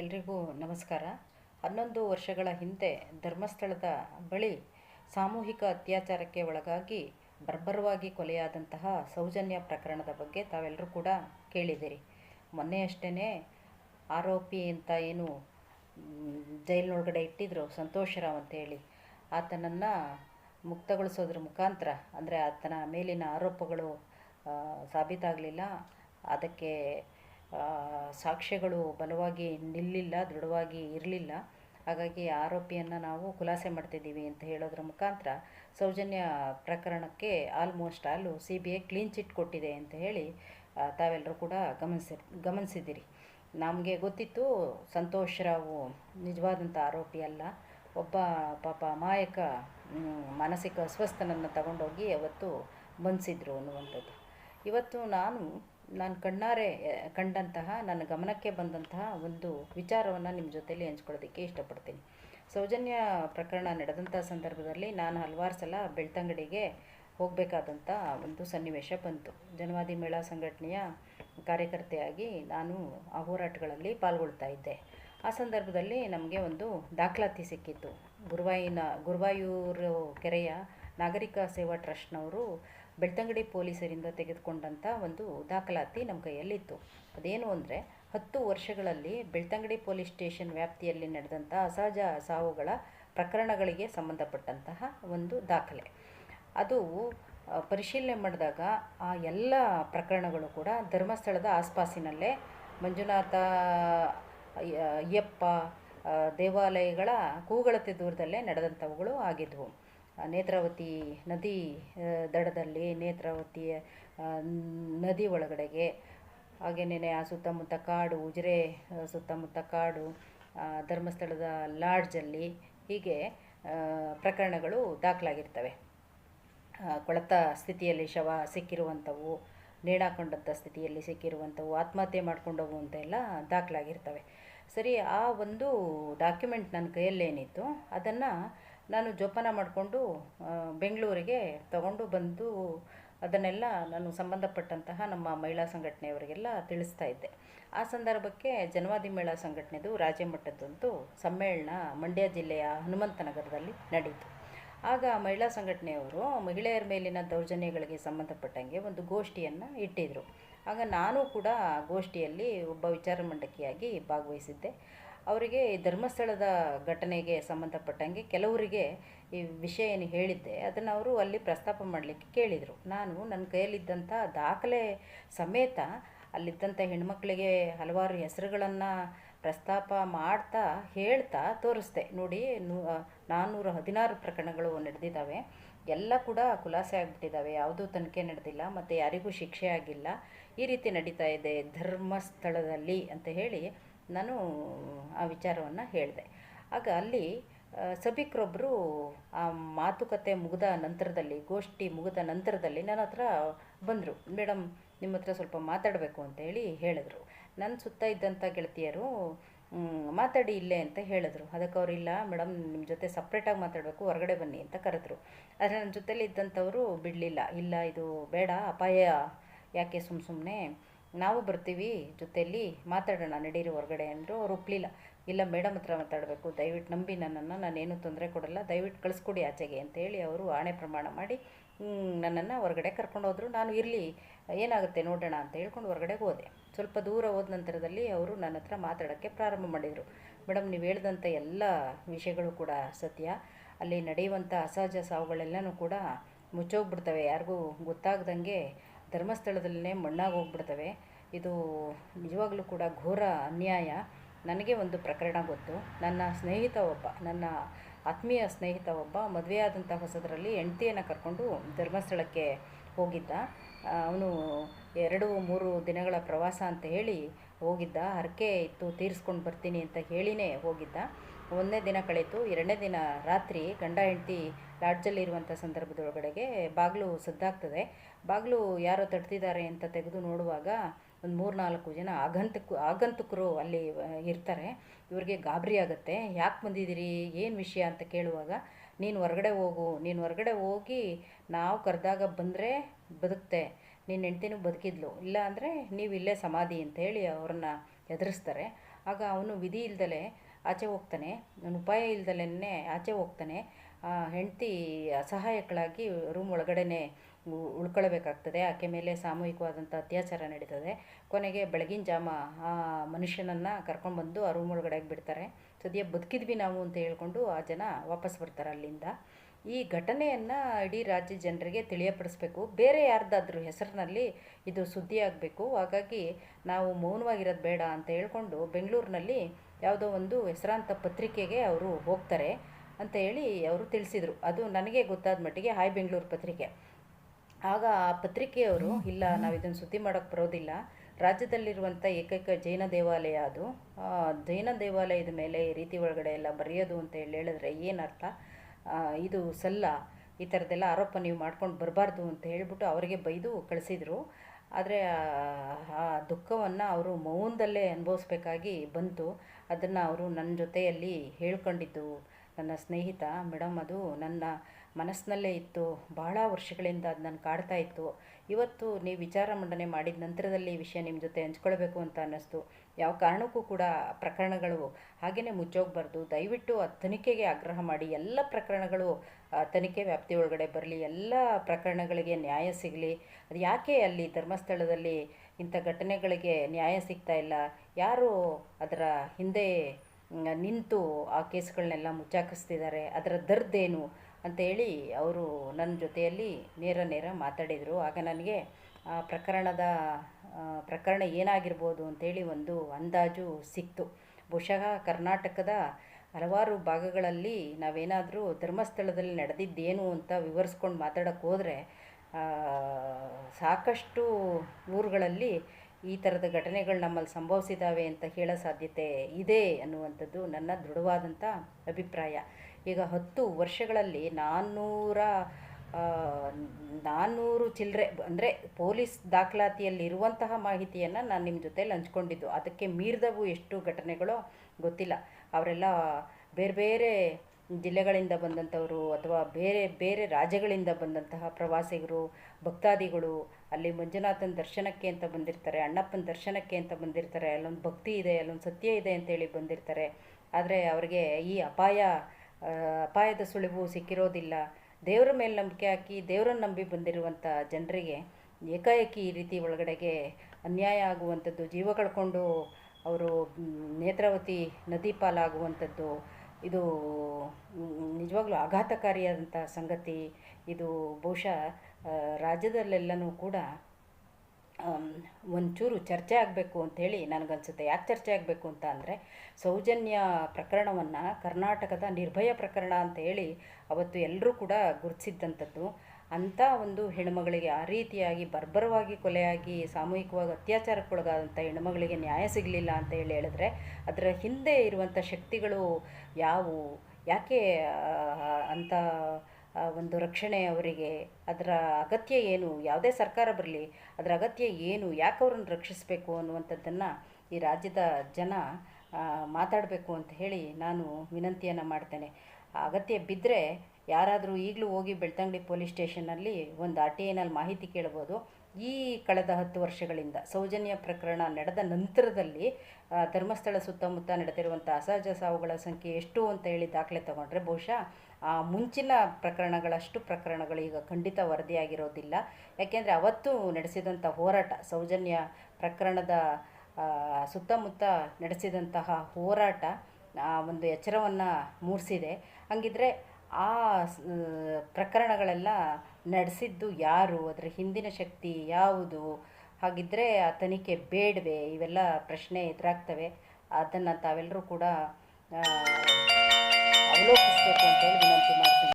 ಎಲ್ರಿಗೂ ನಮಸ್ಕಾರ. ಹನ್ನೊಂದು ವರ್ಷಗಳ ಹಿಂದೆ ಧರ್ಮಸ್ಥಳದ ಬಳಿ ಸಾಮೂಹಿಕ ಅತ್ಯಾಚಾರಕ್ಕೆ ಒಳಗಾಗಿ ಬರ್ಬರವಾಗಿ ಕೊಲೆಯಾದಂತಹ ಸೌಜನ್ಯ ಪ್ರಕರಣದ ಬಗ್ಗೆ ತಾವೆಲ್ಲರೂ ಕೂಡ ಕೇಳಿದ್ದೀರಿ. ಮೊನ್ನೆಯಷ್ಟೇ ಆರೋಪಿ ಅಂತ ಏನು ಜೈಲಿನೊಳಗಡೆ ಇಟ್ಟಿದ್ರು ಸಂತೋಷ್ ರಾವ್ ಅಂತೇಳಿ ಆತನನ್ನು ಮುಕ್ತಗೊಳಿಸೋದ್ರ ಮುಖಾಂತರ, ಅಂದರೆ ಆತನ ಮೇಲಿನ ಆರೋಪಗಳು ಸಾಬೀತಾಗಲಿಲ್ಲ. ಅದಕ್ಕೆ ಸಾಕ್ಷ್ಯಗಳು ಬಲವಾಗಿ ನಿಲ್ಲಿಲ್ಲ, ದೃಢವಾಗಿ ಇರಲಿಲ್ಲ. ಹಾಗಾಗಿ ಆರೋಪಿಯನ್ನು ನಾವು ಖುಲಾಸೆ ಮಾಡ್ತಿದ್ದೀವಿ ಅಂತ ಹೇಳೋದ್ರ ಮುಖಾಂತರ ಸೌಜನ್ಯ ಪ್ರಕರಣಕ್ಕೆ almost all C B I clean chit ಕೊಟ್ಟಿದೆ ಅಂತ ಹೇಳಿ ತಾವೆಲ್ಲರೂ ಕೂಡ ಗಮನಿಸಿ, ಗಮನಿಸಿದ್ದೀರಿ. ನಮಗೆ ಗೊತ್ತಿತ್ತು ಸಂತೋಷ್ ರಾವು ನಿಜವಾದಂಥ ಆರೋಪಿ ಅಲ್ಲ. ಒಬ್ಬ ಪಾಪ ಅಮಾಯಕ ಮಾನಸಿಕ ಅಸ್ವಸ್ಥನನ್ನು ತಗೊಂಡೋಗಿ ಅವತ್ತು ಬಂಧಿಸಿದ್ರು ಅನ್ನುವಂಥದ್ದು. ಇವತ್ತು ನಾನು ನಾನು ಕಣ್ಣಾರೆ ಕಂಡಂತಹ, ನನ್ನ ಗಮನಕ್ಕೆ ಬಂದಂತಹ ಒಂದು ವಿಚಾರವನ್ನು ನಿಮ್ಮ ಜೊತೆಯಲ್ಲಿ ಹಂಚ್ಕೊಳ್ಳೋದಕ್ಕೆ ಇಷ್ಟಪಡ್ತೀನಿ. ಸೌಜನ್ಯ ಪ್ರಕರಣ ನಡೆದಂಥ ಸಂದರ್ಭದಲ್ಲಿ ನಾನು ಹಲವಾರು ಸಲ ಬೆಳ್ತಂಗಡಿಗೆ ಹೋಗಬೇಕಾದಂಥ ಒಂದು ಸನ್ನಿವೇಶ ಬಂತು. ಜನವಾದಿ ಮೇಳ ಸಂಘಟನೆಯ ಕಾರ್ಯಕರ್ತೆಯಾಗಿ ನಾನು ಆ ಹೋರಾಟಗಳಲ್ಲಿ ಪಾಲ್ಗೊಳ್ತಾ ಇದ್ದೆ. ಆ ಸಂದರ್ಭದಲ್ಲಿ ನಮಗೆ ಒಂದು ದಾಖಲಾತಿ ಸಿಕ್ಕಿತ್ತು. ಗುರುವಾಯಿನ, ಗುರುವಾಯೂರು ಕೆರೆಯ ನಾಗರಿಕ ಸೇವಾ ಟ್ರಸ್ಟ್ನವರು ಬೆಳ್ತಂಗಡಿ ಪೊಲೀಸರಿಂದ ತೆಗೆದುಕೊಂಡಂಥ ಒಂದು ದಾಖಲಾತಿ ನಮ್ಮ ಕೈಯಲ್ಲಿತ್ತು. ಅದೇನು ಅಂದರೆ, ಹತ್ತು ವರ್ಷಗಳಲ್ಲಿ ಬೆಳ್ತಂಗಡಿ ಪೊಲೀಸ್ ಸ್ಟೇಷನ್ ವ್ಯಾಪ್ತಿಯಲ್ಲಿ ನಡೆದಂಥ ಅಸಹಜ ಸಾವುಗಳ ಪ್ರಕರಣಗಳಿಗೆ ಸಂಬಂಧಪಟ್ಟಂತಹ ಒಂದು ದಾಖಲೆ. ಅದು ಪರಿಶೀಲನೆ ಮಾಡಿದಾಗ ಆ ಎಲ್ಲ ಪ್ರಕರಣಗಳು ಕೂಡ ಧರ್ಮಸ್ಥಳದ ಆಸ್ಪಾಸಿನಲ್ಲೇ ಮಂಜುನಾಥ ಅಯ್ಯಪ್ಪ ದೇವಾಲಯಗಳ ಕೂಗಳತೆ ದೂರದಲ್ಲೇ ನಡೆದಂಥವುಗಳು ಆಗಿದ್ವು. ನೇತ್ರಾವತಿ ನದಿ ದಡದಲ್ಲಿ ನೇತ್ರಾವತಿಯ ನದಿ ಒಳಗಡೆಗೆ ಹಾಗೆಯೇ ಆ ಸುತ್ತಮುತ್ತ ಕಾಡು, ಉಜಿರೆ ಸುತ್ತಮುತ್ತ ಕಾಡು ಧರ್ಮಸ್ಥಳದ ಲಾಡ್ಜಲ್ಲಿ ಹೀಗೆ ಪ್ರಕರಣಗಳು ದಾಖಲಾಗಿರ್ತವೆ. ಕೊಳೆತ ಸ್ಥಿತಿಯಲ್ಲಿ ಶವ ಸಿಕ್ಕಿರುವಂಥವು ನೇಣಾಕೊಂಡಂಥ ಸ್ಥಿತಿಯಲ್ಲಿ ಸಿಕ್ಕಿರುವಂಥವು, ಆತ್ಮಹತ್ಯೆ ಮಾಡ್ಕೊಂಡವು ಅಂತೆಲ್ಲ ದಾಖಲಾಗಿರ್ತವೆ. ಸರಿ, ಆ ಒಂದು ಡಾಕ್ಯುಮೆಂಟ್ ನನ್ನ ಕೈಯಲ್ಲೇನಿತ್ತು, ಅದನ್ನು ನಾನು ಜೋಪಾನ ಮಾಡಿಕೊಂಡು ಬೆಂಗಳೂರಿಗೆ ತಗೊಂಡು ಬಂದು ಅದನ್ನೆಲ್ಲ ನಾನು ಸಂಬಂಧಪಟ್ಟಂತಹ ನಮ್ಮ ಮಹಿಳಾ ಸಂಘಟನೆಯವರಿಗೆಲ್ಲ ತಿಳಿಸ್ತಾ ಇದ್ದೆ. ಆ ಸಂದರ್ಭಕ್ಕೆ ಜನವಾದಿ ಮೇಳ ಸಂಘಟನೆದು ರಾಜ್ಯ ಮಟ್ಟದ್ದಂತೂ ಸಮ್ಮೇಳನ ಮಂಡ್ಯ ಜಿಲ್ಲೆಯ ಹನುಮಂತನಗರದಲ್ಲಿ ನಡೆಯಿತು. ಆಗ ಮಹಿಳಾ ಸಂಘಟನೆಯವರು ಮಹಿಳೆಯರ ಮೇಲಿನ ದೌರ್ಜನ್ಯಗಳಿಗೆ ಸಂಬಂಧಪಟ್ಟಂಗೆ ಒಂದು ಗೋಷ್ಠಿಯನ್ನು ಇಟ್ಟಿದ್ದರು ಆಗ ನಾನು ಕೂಡ ಗೋಷ್ಠಿಯಲ್ಲಿ ಒಬ್ಬ ವಿಚಾರ ಮಂಡಕಿಯಾಗಿ ಭಾಗವಹಿಸಿದ್ದೆ. ಅವರಿಗೆ ಧರ್ಮಸ್ಥಳದ ಘಟನೆಗೆ ಸಂಬಂಧಪಟ್ಟಂಗೆ ಕೆಲವರಿಗೆ ಈ ವಿಷಯ ಏನು ಹೇಳಿದ್ದೆ, ಅದನ್ನು ಅವರು ಅಲ್ಲಿ ಪ್ರಸ್ತಾಪ ಮಾಡಲಿಕ್ಕೆ ಕೇಳಿದರು. ನಾನು ನನ್ನ ಕೈಯಲ್ಲಿದ್ದಂಥ ದಾಖಲೆ ಸಮೇತ ಅಲ್ಲಿದ್ದಂಥ ಹೆಣ್ಮಕ್ಳಿಗೆ ಹಲವಾರು ಹೆಸರುಗಳನ್ನು ಪ್ರಸ್ತಾಪ ಮಾಡ್ತಾ ಹೇಳ್ತಾ ತೋರಿಸ್ದೆ. ನೋಡಿ, ನೂ ನಾನ್ನೂರ ಹದಿನಾರು ಪ್ರಕರಣಗಳು ನಡೆದಿದ್ದಾವೆ. ಎಲ್ಲ ಕೂಡ ಖುಲಾಸೆ ಆಗಿಬಿಟ್ಟಿದ್ದಾವೆ. ಯಾವುದೂ ತನಿಖೆ ನಡೆದಿಲ್ಲ, ಮತ್ತು ಯಾರಿಗೂ ಶಿಕ್ಷೆ ಆಗಿಲ್ಲ. ಈ ರೀತಿ ನಡೀತಾ ಇದೆ ಧರ್ಮಸ್ಥಳದಲ್ಲಿ ಅಂತ ಹೇಳಿ ನಾನು ಆ ವಿಚಾರವನ್ನು ಹೇಳಿದೆ. ಆಗ ಅಲ್ಲಿ ಸಭಿಕರೊಬ್ಬರು ಆ ಮಾತುಕತೆ ಮುಗಿದ ನಂತರದಲ್ಲಿ, ಗೋಷ್ಠಿ ಮುಗಿದ ನಂತರದಲ್ಲಿ ನನ್ನ ಹತ್ರ ಬಂದರು. ಮೇಡಮ್ ನಿಮ್ಮ ಹತ್ರ ಸ್ವಲ್ಪ ಮಾತಾಡಬೇಕು ಅಂತ ಹೇಳಿ ಹೇಳಿದ್ರು. ನನ್ನ ಸುತ್ತ ಇದ್ದಂಥ ಗೆಳತಿಯರು ಮಾತಾಡಿ ಇಲ್ಲೇ ಅಂತ ಹೇಳಿದ್ರು. ಅದಕ್ಕೆ ಅವ್ರು, ಇಲ್ಲ ಮೇಡಮ್ ನಿಮ್ಮ ಜೊತೆ ಸಪ್ರೇಟಾಗಿ ಮಾತಾಡಬೇಕು, ಹೊರಗಡೆ ಬನ್ನಿ ಅಂತ ಕರೆದ್ರು. ಆದರೆ ನನ್ನ ಜೊತೆಲಿ ಇದ್ದಂಥವರು ಬಿಡಲಿಲ್ಲ. ಇಲ್ಲ, ಇದು ಬೇಡ, ಅಪಾಯ, ಯಾಕೆ ಸುಮ್ಮ ಸುಮ್ಮನೆ ನಾವು ಬರ್ತೀವಿ ಜೊತೆಯಲ್ಲಿ ಮಾತಾಡೋಣ, ನಡೀರಿ ಹೊರಗಡೆ ಅಂದರು ಅವ್ರು ಒಪ್ಪಲಿಲ್ಲ ಇಲ್ಲ, ಮೇಡಮ್ ಹತ್ರ ಮಾತಾಡಬೇಕು ದಯವಿಟ್ಟು ನಂಬಿ ನನ್ನನ್ನು, ನಾನೇನು ತೊಂದರೆ ಕೊಡಲ್ಲ ದಯವಿಟ್ಟು ಕಳಿಸ್ಕೊಡಿ ಆಚೆಗೆ ಅಂತೇಳಿ ಅವರು ಆಣೆ ಪ್ರಮಾಣ ಮಾಡಿ ನನ್ನನ್ನು ಹೊರಗಡೆ ಕರ್ಕೊಂಡು ಹೋದರು. ನಾನು ಇರಲಿ, ಏನಾಗುತ್ತೆ ನೋಡೋಣ ಅಂತ ಹೇಳ್ಕೊಂಡು ಹೊರಗಡೆಗೆ ಹೋದೆ. ಸ್ವಲ್ಪ ದೂರ ಹೋದ ನಂತರದಲ್ಲಿ ಅವರು ನನ್ನ ಹತ್ರ ಮಾತಾಡೋಕ್ಕೆ ಪ್ರಾರಂಭ ಮಾಡಿದರು. ಮೇಡಮ್, ನೀವು ಹೇಳ್ದಂಥ ಎಲ್ಲ ವಿಷಯಗಳು ಕೂಡ ಸತ್ಯ. ಅಲ್ಲಿ ನಡೆಯುವಂಥ ಅಸಹಜ ಸಾವುಗಳೆಲ್ಲನೂ ಕೂಡ ಮುಚ್ಚೋಗ್ಬಿಡ್ತವೆ. ಯಾರಿಗೂ ಗೊತ್ತಾಗ್ದಂಗೆ ಧರ್ಮಸ್ಥಳದಲ್ಲೇ ಮಣ್ಣಾಗಿ ಹೋಗ್ಬಿಡ್ತವೆ. ಇದು ನಿಜವಾಗ್ಲೂ ಕೂಡ ಘೋರ ಅನ್ಯಾಯ. ನನಗೆ ಒಂದು ಪ್ರಕರಣ ಗೊತ್ತು. ನನ್ನ ಸ್ನೇಹಿತ ಒಬ್ಬ, ನನ್ನ ಆತ್ಮೀಯ ಸ್ನೇಹಿತ ಒಬ್ಬ ಮದುವೆಯಾದಂಥ ಹೊಸದರಲ್ಲಿ ಹೆಂಡ್ತಿಯನ್ನು ಕರ್ಕೊಂಡು ಧರ್ಮಸ್ಥಳಕ್ಕೆ ಹೋಗಿದ್ದ. ಅವನು ಎರಡು, ಮೂರು ದಿನಗಳ ಪ್ರವಾಸ ಅಂತ ಹೇಳಿ ಹೋಗಿದ್ದ. ಹರಕೆ ಇತ್ತು, ತೀರಿಸ್ಕೊಂಡು ಬರ್ತೀನಿ ಅಂತ ಹೇಳಿನೇ ಹೋಗಿದ್ದ. ಒಂದನೇ ದಿನ ಕಳೀತು ಎರಡನೇ ದಿನ ರಾತ್ರಿ ಗಂಡ ಹೆಂಡತಿ ಲಾಡ್ಜಲ್ಲಿರುವಂಥ ಸಂದರ್ಭದೊಳಗಡೆಗೆ ಬಾಗಿಲು ಸದ್ದಾಗ್ತದೆ. ಬಾಗಿಲು ಯಾರೋ ತಡ್ತಿದ್ದಾರೆ ಅಂತ ತೆಗೆದು ನೋಡುವಾಗ ಒಂದು ಮೂರು ನಾಲ್ಕು ಜನ ಆಗಂತುಕು, ಆಗಂತುಕರು ಅಲ್ಲಿ ಇರ್ತಾರೆ. ಇವ್ರಿಗೆ ಗಾಬರಿ ಆಗುತ್ತೆ. ಯಾಕೆ ಬಂದಿದ್ದೀರಿ? ಏನು ವಿಷಯ ಅಂತ ಕೇಳುವಾಗ, ನೀನು ಹೊರಗಡೆ ಹೋಗು. ನೀನು ಹೊರಗಡೆ ಹೋಗಿ ನಾವು ಕರೆದಾಗ ಬಂದರೆ ಬದುಕ್ತೆ. ನಿನ್ನ ಹೆಂಡ್ತಿನೂ ಬದುಕಿದ್ಲು. ಇಲ್ಲ ಅಂದರೆ ನೀವು ಇಲ್ಲೇ ಸಮಾಧಿ ಅಂತ ಹೇಳಿ ಅವ್ರನ್ನ ಎದುರಿಸ್ತಾರೆ. ಆಗ ಅವನು ವಿಧಿ ಇಲ್ದಲೆ ಆಚೆ ಹೋಗ್ತಾನೆ. ನಾನು ಉಪಾಯ ಇಲ್ದಲೇ ಆಚೆ ಹೋಗ್ತಾನೆ. ಹೆಂಡತಿ ಅಸಹಾಯಕಳಾಗಿ ರೂಮ್ ಒಳಗಡೆನೇ ಉಳ್ಕೊಳ್ಬೇಕಾಗ್ತದೆ. ಆಕೆ ಮೇಲೆ ಸಾಮೂಹಿಕವಾದಂಥ ಅತ್ಯಾಚಾರ ನಡೀತದೆ. ಕೊನೆಗೆ ಬೆಳಗಿನ ಜಾಮ ಆ ಮನುಷ್ಯನನ್ನು ಕರ್ಕೊಂಡ್ಬಂದು ಆ ರೂಮ್ ಒಳಗಡೆ ಬಿಡ್ತಾರೆ. ಸದ್ಯ ಬದುಕಿದ್ವಿ ನಾವು ಅಂತ ಹೇಳ್ಕೊಂಡು ಆ ಜನ ವಾಪಸ್ ಬರ್ತಾರೆ ಅಲ್ಲಿಂದ. ಈ ಘಟನೆಯನ್ನು ಇಡೀ ರಾಜ್ಯ ಜನರಿಗೆ ತಿಳಿಯಪಡಿಸ್ಬೇಕು. ಬೇರೆ ಯಾರ್ದಾದ್ರೂ ಹೆಸರಿನಲ್ಲಿ ಇದು ಸುದ್ದಿ ಆಗಬೇಕು ಹಾಗಾಗಿ ನಾವು ಮೌನವಾಗಿರೋದು ಬೇಡ ಅಂತ ಹೇಳ್ಕೊಂಡು ಬೆಂಗಳೂರಿನಲ್ಲಿ ಯಾವುದೋ ಒಂದು ಹೆಸರಾಂತ ಪತ್ರಿಕೆಗೆ ಅವರು ಹೋಗ್ತಾರೆ ಅಂತ ಹೇಳಿ ಅವರು ತಿಳಿಸಿದರು. ಅದು ನನಗೆ ಗೊತ್ತಾದ ಮಟ್ಟಿಗೆ ಹಾಯ್ ಬೆಂಗಳೂರು ಪತ್ರಿಕೆ. ಆಗ ಆ ಪತ್ರಿಕೆಯವರು, ಇಲ್ಲ, ನಾವು ಇದನ್ನು ಸುದ್ದಿ ಮಾಡೋಕ್ಕೆ ಬರೋದಿಲ್ಲ. ರಾಜ್ಯದಲ್ಲಿರುವಂಥ ಏಕೈಕ ಜೈನ ದೇವಾಲಯ ಅದು. ಜೈನ ದೇವಾಲಯದ ಮೇಲೆ ಈ ರೀತಿ ಒಳಗಡೆ ಎಲ್ಲ ಬರೆಯೋದು ಅಂತ ಹೇಳಿ ಹೇಳಿದ್ರೆ ಏನರ್ಥ ಇದು ಸಲ್ಲ. ಈ ಥರದ್ದೆಲ್ಲ ಆರೋಪ ನೀವು ಮಾಡ್ಕೊಂಡು ಬರಬಾರ್ದು ಅಂತ ಹೇಳಿಬಿಟ್ಟು ಅವರಿಗೆ ಬೈದು ಕಳಿಸಿದರು. ಆದರೆ ಆ ದುಃಖವನ್ನು ಅವರು ಮೌನದಲ್ಲೇ ಅನುಭವಿಸ್ಬೇಕಾಗಿ ಬಂತು. ಅದನ್ನು ಅವರು ನನ್ನ ಜೊತೆಯಲ್ಲಿ ಹೇಳ್ಕೊಂಡಿದ್ದು. ನನ್ನ ಸ್ನೇಹಿತ ಮೇಡಮ್ ಅದು ನನ್ನ ಮನಸ್ಸಿನಲ್ಲೇ ಇತ್ತು. ಬಹಳ ವರ್ಷಗಳಿಂದ ಅದು ನನ್ನ ಕಾಡ್ತಾ ಇತ್ತು. ಇವತ್ತು ನೀವು ವಿಚಾರ ಮಂಡನೆ ಮಾಡಿದ ನಂತರದಲ್ಲಿ ಈ ವಿಷಯ ನಿಮ್ಮ ಜೊತೆ ಹಂಚ್ಕೊಳ್ಬೇಕು ಅಂತ ಅನ್ನಿಸ್ತು. ಯಾವ ಕಾರಣಕ್ಕೂ ಕೂಡ ಪ್ರಕರಣಗಳು ಹಾಗೆಯೇ ಮುಚ್ಚೋಗಬಾರ್ದು. ದಯವಿಟ್ಟು ಆ ತನಿಖೆಗೆ ಆಗ್ರಹ ಮಾಡಿ. ಎಲ್ಲ ಪ್ರಕರಣಗಳು ತನಿಖೆ ವ್ಯಾಪ್ತಿ ಒಳಗಡೆ ಬರಲಿ, ಎಲ್ಲ ಪ್ರಕರಣಗಳಿಗೆ ನ್ಯಾಯ ಸಿಗಲಿ, ಅದು ಯಾಕೆ ಅಲ್ಲಿ ಧರ್ಮಸ್ಥಳದಲ್ಲಿ ಇಂಥ ಘಟನೆಗಳಿಗೆ ನ್ಯಾಯ ಸಿಗ್ತಾ ಇಲ್ಲ? ಯಾರು ಅದರ ಹಿಂದೆ ನಿಂತು ಆ ಕೇಸ್ಗಳನ್ನೆಲ್ಲ ಮುಚ್ಚಾಕಿಸ್ತಿದ್ದಾರೆ? ಅದರ ದರ್ದೇನು? ಅಂತೇಳಿ ಅವರು ನನ್ನ ಜೊತೆಯಲ್ಲಿ ನೇರ ನೇರ ಮಾತಾಡಿದರು. ಆಗ ನನಗೆ, ಆ, ಪ್ರಕರಣದ ಪ್ರಕರಣ ಏನಾಗಿರ್ಬೋದು ಅಂತೇಳಿ ಒಂದು ಅಂದಾಜು ಸಿಕ್ತು. ಬಹುಶಃ ಕರ್ನಾಟಕದ ಹಲವಾರು ಭಾಗಗಳಲ್ಲಿ ನಾವೇನಾದರೂ ಧರ್ಮಸ್ಥಳದಲ್ಲಿ ನಡೆದಿದ್ದೇನು ಅಂತ ವಿವರಿಸ್ಕೊಂಡು ಮಾತಾಡಕ್ಕೆ ಹೋದರೆ ಸಾಕಷ್ಟು ಊರುಗಳಲ್ಲಿ ಈ ಥರದ ಘಟನೆಗಳು ನಮ್ಮಲ್ಲಿ ಸಂಭವಿಸಿದ್ದಾವೆ ಅಂತ ಹೇಳೋ ಸಾಧ್ಯತೆ ಇದೆ ಅನ್ನುವಂಥದ್ದು ನನ್ನ ದೃಢವಾದಂಥ ಅಭಿಪ್ರಾಯ. ಈಗ ಹತ್ತು ವರ್ಷಗಳಲ್ಲಿ ನಾನ್ನೂರ ನಾನ್ನೂರು ಚಿಲ್ಲರೆ ಅಂದರೆ ಪೊಲೀಸ್ ದಾಖಲಾತಿಯಲ್ಲಿ ಇರುವಂತಹ ಮಾಹಿತಿಯನ್ನು ನಾನು ನಿಮ್ಮ ಜೊತೆಯಲ್ಲಿ ಹಂಚ್ಕೊಂಡಿದ್ದು. ಅದಕ್ಕೆ ಮೀರಿದವು ಎಷ್ಟು ಘಟನೆಗಳೋ ಗೊತ್ತಿಲ್ಲ. ಅವರೆಲ್ಲ ಬೇರೆ ಬೇರೆ ಜಿಲ್ಲೆಗಳಿಂದ ಬಂದಂಥವರು ಅಥವಾ ಬೇರೆ ಬೇರೆ ರಾಜ್ಯಗಳಿಂದ ಬಂದಂತಹ ಪ್ರವಾಸಿಗರು, ಭಕ್ತಾದಿಗಳು, ಅಲ್ಲಿ ಮಂಜುನಾಥನ ದರ್ಶನಕ್ಕೆ ಅಂತ ಬಂದಿರ್ತಾರೆ, ಅಣ್ಣಪ್ಪನ ದರ್ಶನಕ್ಕೆ ಅಂತ ಬಂದಿರ್ತಾರೆ, ಅಲ್ಲೊಂದು ಭಕ್ತಿ ಇದೆ, ಅಲ್ಲೊಂದು ಸತ್ಯ ಇದೆ ಅಂತೇಳಿ ಬಂದಿರ್ತಾರೆ. ಆದರೆ ಅವರಿಗೆ ಈ ಅಪಾಯ ಅಪಾಯದ ಸುಳಿವು ಸಿಕ್ಕಿರೋದಿಲ್ಲ. ದೇವರ ಮೇಲೆ ನಂಬಿಕೆ ಹಾಕಿ ದೇವರನ್ನು ನಂಬಿ ಬಂದಿರುವಂಥ ಜನರಿಗೆ ಏಕಾಏಕಿ ಈ ರೀತಿ ಒಳಗಡೆಗೆ ಅನ್ಯಾಯ ಆಗುವಂಥದ್ದು ಜೀವ ಕಳ್ಕೊಂಡು ಅವರು ನೇತ್ರಾವತಿ ನದಿ ಪಾಲಾಗುವಂಥದ್ದು, ಇದು ನಿಜವಾಗ್ಲೂ ಆಘಾತಕಾರಿಯಾದಂಥ ಸಂಗತಿ. ಇದು ಬಹುಶಃ ರಾಜ್ಯದಲ್ಲೆಲ್ಲನೂ ಕೂಡ ಒಂಚೂರು ಚರ್ಚೆ ಆಗಬೇಕು ಅಂಥೇಳಿ ನನಗನ್ಸುತ್ತೆ. ಯಾಕೆ ಚರ್ಚೆ ಆಗಬೇಕು ಅಂತ ಅಂದರೆ, ಸೌಜನ್ಯ ಪ್ರಕರಣವನ್ನು ಕರ್ನಾಟಕದ ನಿರ್ಭಯ ಪ್ರಕರಣ ಅಂತ ಹೇಳಿ ಅವತ್ತು ಎಲ್ಲರೂ ಕೂಡ ಗುರುತಿಸಿದ್ದಂಥದ್ದು ಅಂಥ ಒಂದು ಹೆಣ್ಮಗಳಿಗೆ ಆ ರೀತಿಯಾಗಿ ಬರ್ಬರವಾಗಿ ಕೊಲೆಯಾಗಿ ಸಾಮೂಹಿಕವಾಗಿ ಅತ್ಯಾಚಾರಕ್ಕೊಳಗಾದಂಥ ಹೆಣ್ಮಗಳಿಗೆ ನ್ಯಾಯ ಸಿಗಲಿಲ್ಲ ಅಂತ ಹೇಳಿ ಹೇಳಿದ್ರೆ ಅದರ ಹಿಂದೆ ಇರುವಂಥ ಶಕ್ತಿಗಳು ಯಾವುವು? ಯಾಕೆ ಅಂತ ಒಂದು ರಕ್ಷಣೆ ಅವರಿಗೆ? ಅದರ ಅಗತ್ಯ ಏನು? ಯಾವುದೇ ಸರ್ಕಾರ ಬರಲಿ, ಅದರ ಅಗತ್ಯ ಏನು? ಯಾಕೆ ಅವ್ರನ್ನ ರಕ್ಷಿಸಬೇಕು ಅನ್ನುವಂಥದ್ದನ್ನು ಈ ರಾಜ್ಯದ ಜನ ಮಾತಾಡಬೇಕು ಅಂತ ಹೇಳಿ ನಾನು ವಿನಂತಿಯನ್ನು ಮಾಡ್ತೇನೆ. ಅಗತ್ಯ ಬಿದ್ದರೆ ಯಾರಾದರೂ ಈಗಲೂ ಹೋಗಿ ಬೆಳ್ತಂಗಡಿ ಪೊಲೀಸ್ ಸ್ಟೇಷನಲ್ಲಿ ಒಂದು ಆರ್ ಟಿ ಐನಲ್ಲಿ ಮಾಹಿತಿ ಕೇಳ್ಬೋದು. ಈ ಕಳೆದ ಹತ್ತು ವರ್ಷಗಳಿಂದ ಸೌಜನ್ಯ ಪ್ರಕರಣ ನಡೆದ ನಂತರದಲ್ಲಿ ಧರ್ಮಸ್ಥಳ ಸುತ್ತಮುತ್ತ ನಡೆದಿರುವಂಥ ಅಸಹಜ ಸಾವುಗಳ ಸಂಖ್ಯೆ ಎಷ್ಟು ಅಂತ ಹೇಳಿ ದಾಖಲೆ ತಗೊಂಡ್ರೆ ಬಹುಶಃ, ಆ, ಮುಂಚಿನ ಪ್ರಕರಣಗಳಷ್ಟು ಪ್ರಕರಣಗಳು ಈಗ ಖಂಡಿತ ವರದಿಯಾಗಿರೋದಿಲ್ಲ. ಯಾಕೆಂದರೆ ಅವತ್ತು ನಡೆಸಿದಂಥ ಹೋರಾಟ, ಸೌಜನ್ಯ ಪ್ರಕರಣದ ಸುತ್ತಮುತ್ತ ನಡೆಸಿದಂತಹ ಹೋರಾಟ ಒಂದು ಎಚ್ಚರವನ್ನು ಮೂಡಿಸಿದೆ. ಹಂಗಿದ್ರೆ ಆ ಪ್ರಕರಣಗಳೆಲ್ಲ ನಡೆಸಿದ್ದು ಯಾರು? ಅದರ ಹಿಂದಿನ ಶಕ್ತಿ ಯಾವುದು? ಹಾಗಿದ್ದರೆ ಆ ತನಿಖೆ ಬೇಡವೇ? ಇವೆಲ್ಲ ಪ್ರಶ್ನೆ ಎದುರಾಗ್ತವೆ. ಅದನ್ನು ತಾವೆಲ್ಲರೂ ಕೂಡ ಅವಲೋಕಿಸಬೇಕು ಅಂತೇಳಿ ವಿನಂತಿ ಮಾಡ್ತೀನಿ.